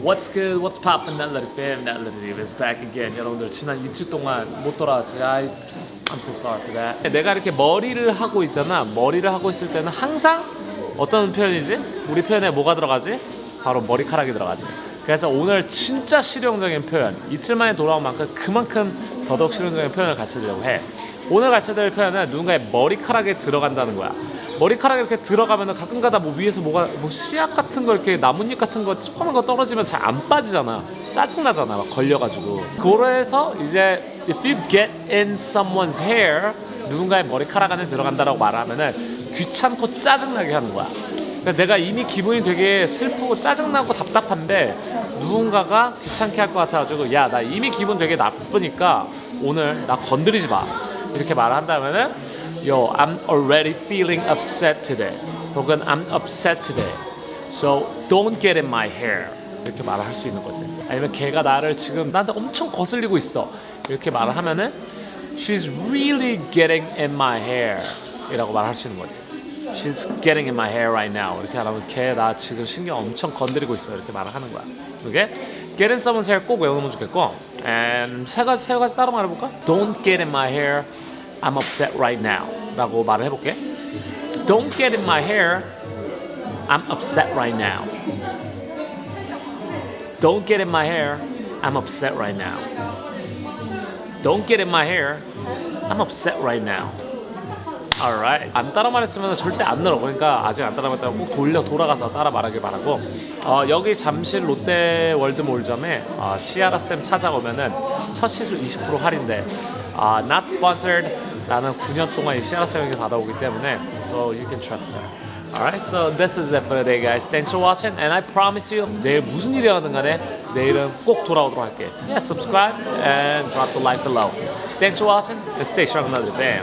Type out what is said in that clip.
What's good? What's poppin'? Little fam, dude is back again. 여러분들 지난 이틀 동안 못 돌아왔지. I, I'm so sorry for that. 내가 이렇게 머리를 하고 있잖아. 머리를 하고 있을 때는 항상 어떤 표현이지? 우리 표현에 뭐가 들어가지? 바로 머리카락이 들어가지. 그래서 오늘 진짜 실용적인 표현. 이틀 만에 돌아온 만큼 그만큼 더더욱 실용적인 표현을 가르쳐드리려고 해. 오늘 가르쳐드릴 표현은 누군가의 머리카락에 들어간다는 거야. 머리카락이 이렇게 들어가면은 가끔가다 뭐 위에서 뭐가 뭐 씨앗 같은 거 이렇게 나뭇잎 같은 거 조그만 거 떨어지면 잘 안 빠지잖아. 짜증 나잖아. 막 걸려가지고. 그래서 이제 if you get in someone's hair 누군가의 머리카락 안에 들어간다라고 말하면은 귀찮고 짜증나게 하는 거야. 그러니까 내가 이미 기분이 되게 슬프고 짜증나고 답답한데 누군가가 귀찮게 할 것 같아가지고 야 나 이미 기분 되게 나쁘니까 오늘 나 건드리지 마 이렇게 말을 한다면은 Yo I'm already feeling upset today 혹은 I'm upset today so don't get in my hair 이렇게 말을 할 수 있는 거지 아니면 걔가 나를 지금 나한테 엄청 거슬리고 있어 이렇게 말을 하면은 She's really getting in my hair 이라고 말할 수 있는 거지 She's getting in my hair right now. 이렇게 하면 걔 나 지금 신경 엄청 건드리고 있어. 이렇게 말을 하는 거야. 오케이? Get in someone's hair 꼭 외우면 좋겠고. And 세 가지 세 가지 따로 말해 볼까? Don't get in my hair. I'm upset right now. 라고 말을 해볼게. Don't get in my hair. I'm upset right now. Don't get in my hair. I'm upset right now. Don't get in my hair. I'm upset right now. Alright. 안 따라 말했으면 절대 안 늘어. 그러니까 아직 안 따라 말했다면 꼭 돌려 돌아가서 따라 말하길 바라고. 어, 여기 잠실 롯데 월드몰점에 어, 시아라 쌤 찾아오면은 첫 시술 20% 할인돼. 아, not sponsored. 나는 9년 동안 이 시아라 쌤에게 받아오기 때문에 so you can trust her. Alright, so this is it for today, guys. Thanks for watching, and I promise you, 내일 무슨 일이 하든 간에 내일은 꼭 돌아오도록 할게. Yeah, subscribe and drop the like below. Thanks for watching, and stay strong, another day.